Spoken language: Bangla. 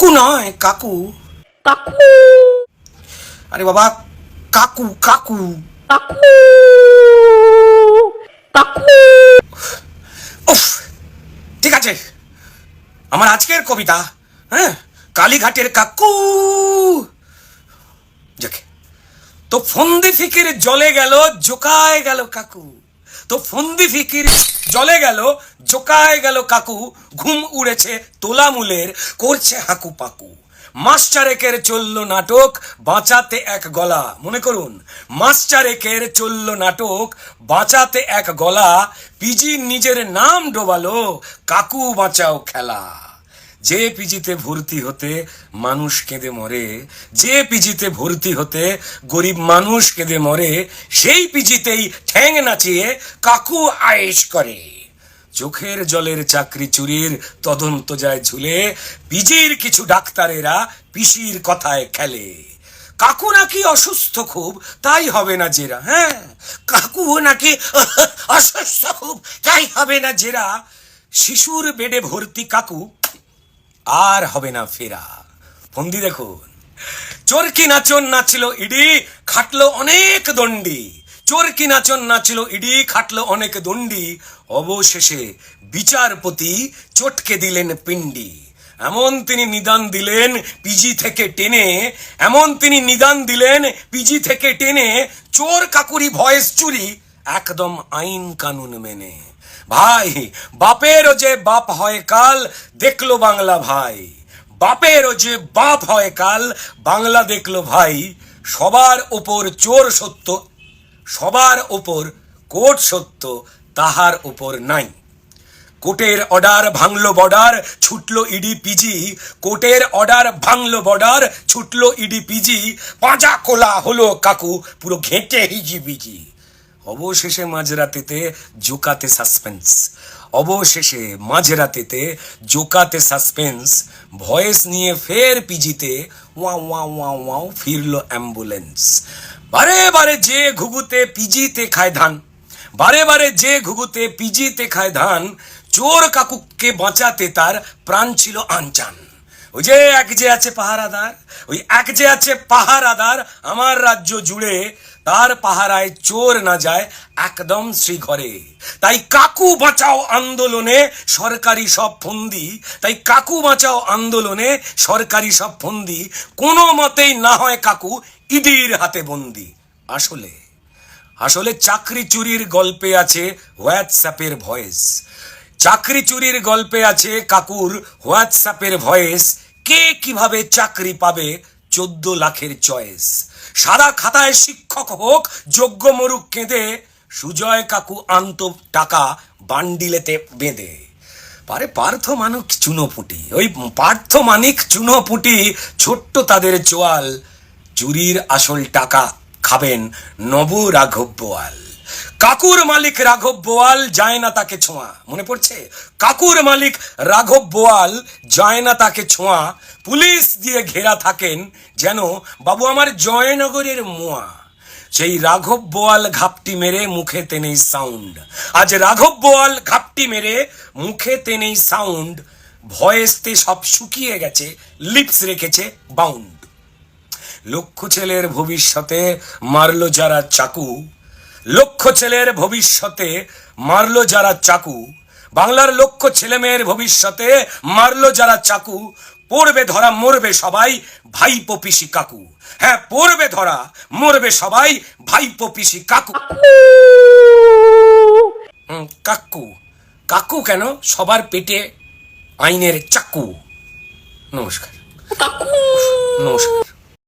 কাকু নয় কাকু। কাকু। আরে বাবা কাকু কাকু। কাকু। কাকু। উফ ঠিক আছে। আমার আজকের কবিতা হ্যাঁ কালীঘাটের কাকু। যাকে তো ফন্দি ফিকির জলে গেল জোকায় গেল কাকু। তো ফন্দি ফিকির, জলে গেল, জোকায় গেল কাকু, ঘুম উড়েছে তোলামুলের, করছে হাকু পাকু। মাস চারেকের চলল নাটক, বাঁচাতে এক গলা, মনে করুন, মাস চারেকের চলল নাটক, বাঁচাতে এক গলা পিজি নিজের নাম ডোবালো, কাকু বাঁচাও খেলা। যে পিজিতে ভর্তি হতে মানুষ কেঁদে মরে, যে পিজিতে ভর্তি হতে গরিব মানুষ কেঁদে মরে, সেই পিজিতেই ঠ্যাং নাচিয়ে কাকু আয়েশ করে। চোখের জলের চাকরি চুরির তদন্ত যায় ঝুলে, পিজির কিছু ডাক্তারেরা পিসির কথায় খেলে। কাকু নাকি অসুস্থ খুব, তাই হবে না জেরা হ্যাঁ? কাকু নাকি অসুস্থ খুব, তাই হবে না জেরা। শিশুর বেডে ভর্তি কাকু আর হবে না ফেরা। ফন্দি দেখুন। চোরকি নাচন নাচছিল ইডি, খাটলো অনেক দণ্ডি। চোরকি নাচন নাচছিল ইডি, খাটলো অনেক দণ্ডি। অবশেষে বিচারপতি চটকে দিলেন পিণ্ডি। এমন তিনি নিদান দিলেন পিজি থেকে টেনে, এমন তিনি নিদান দিলেন পিজি থেকে টেনে, চোর কাকুরি ভয়েস চুরি, একদম আইন কানুন মেনে। ভাই, বাপেরও যে বাপ হয় কাল, দেখল বাংলা ভাই। বাপেরও যে বাপ হয় কাল, বাংলা দেখল ভাই। সবার ওপর চোর সত্য, সবার ওপর কোট সত্য, তাহার ওপর নাই। কোর্টের অর্ডার ভাঙলো বর্ডার, ছুটলো ইডি পিজি। কোর্টের অর্ডার ভাঙলো বর্ডার, ছুটলো ইডি পিজি। পাঁজা কোলা হলো কাকু, পুরো ঘেঁটে হিজি বিজি অবশেষে মাঝরাতেতে জোকাতে সাসপেন্স। অবশেষে মাঝরাতেতে জোকাতে সাসপেন্স, ভয়েস নিয়ে ফের পিজিতে ওয়া ওয়া ওয়া ওয়াও ফিরল অ্যাম্বুলেন্স। বারে বারে যে ঘুঘুতে পিজিতে খায় ধান, বারে বারে যে ঘুঘুতে পিজিতে খায় ধান, চোর কাকুকে বাঁচাতে তার প্রাণ ছিল আনচান। ওই যে এক যে আছে পাহারাদার, ওই এক যে আছে পাহারাদার, আমার রাজ্য জুড়ে তার পাহারায় চোর না যায়, একদম শ্রীঘরে। তাই কাকু বাঁচাও আন্দোলনে সরকারি সব ফন্দি, তাই কাকু বাঁচাও আন্দোলনে সরকারি সব ফন্দি, কোনো মতেই না হয় কাকু ইডির হাতে বন্দি। আসলে আসলে চাকরি চুরির গল্পে আছে হোয়াটসঅ্যাপের ভয়েস। চাকরি চুরির গল্পে আছে কাকুর হোয়াটসঅ্যাপের ভয়েস। কে কীভাবে চাকরি পাবে? চোদ্দ লাখের চয়েস। সাদা খাতায় শিক্ষক হোক, যোগ্য মরুক কেঁদে, সুজয় কাকু আন্ত টাকা বান্ডিলেতে বেঁধে। পারে পার্থ মানিক চুনোপুটি। ওই পার্থ মানিক চুনোপুটি ছোট্ট তাদের চোয়াল। চুরির আসল টাকা খাবেন নব রাঘব বোয়াল। কাকুর মালিক রাঘব বোয়াল যায় না তাকে ছোঁয়া। মনে পড়ছে? কাকুর মালিক রাঘব বোয়াল যায় না তাকে ছোঁয়া। পুলিশ দিয়ে ঘেরা থাকেন যেন বাবু আমার জয়নগরের মোয়া। সেই রাঘব বোয়াল ঘাপটি মেরে মুখে তেনেই সাউন্ড। আজ রাঘব বোয়াল ঘাপটি মেরে মুখে তেনেই সাউন্ড। ভয়েসতে সব শুকিয়ে গেছে, লিপস রেখেছে বাউন্ড। লক্ষ ছেলের ভবিষ্যতে মারলো যারা চাকু। লক্ষ ছেলের ভবিষ্যতে মারলো যারা চাকু। বাংলার লক্ষ ছেলেমেয়ের ভবিষ্যতে মারলো যারা চাকু। পড়বে ধরা মরবে সবাই ভাইপো পিসি কাকু। হ্যাঁ পড়বে ধরা মরবে সবাই ভাই পিসি কাকু। কাকু। কাকু কেন? সবার পেটে আইনের চাকু। নমস্কার। নমস্কার।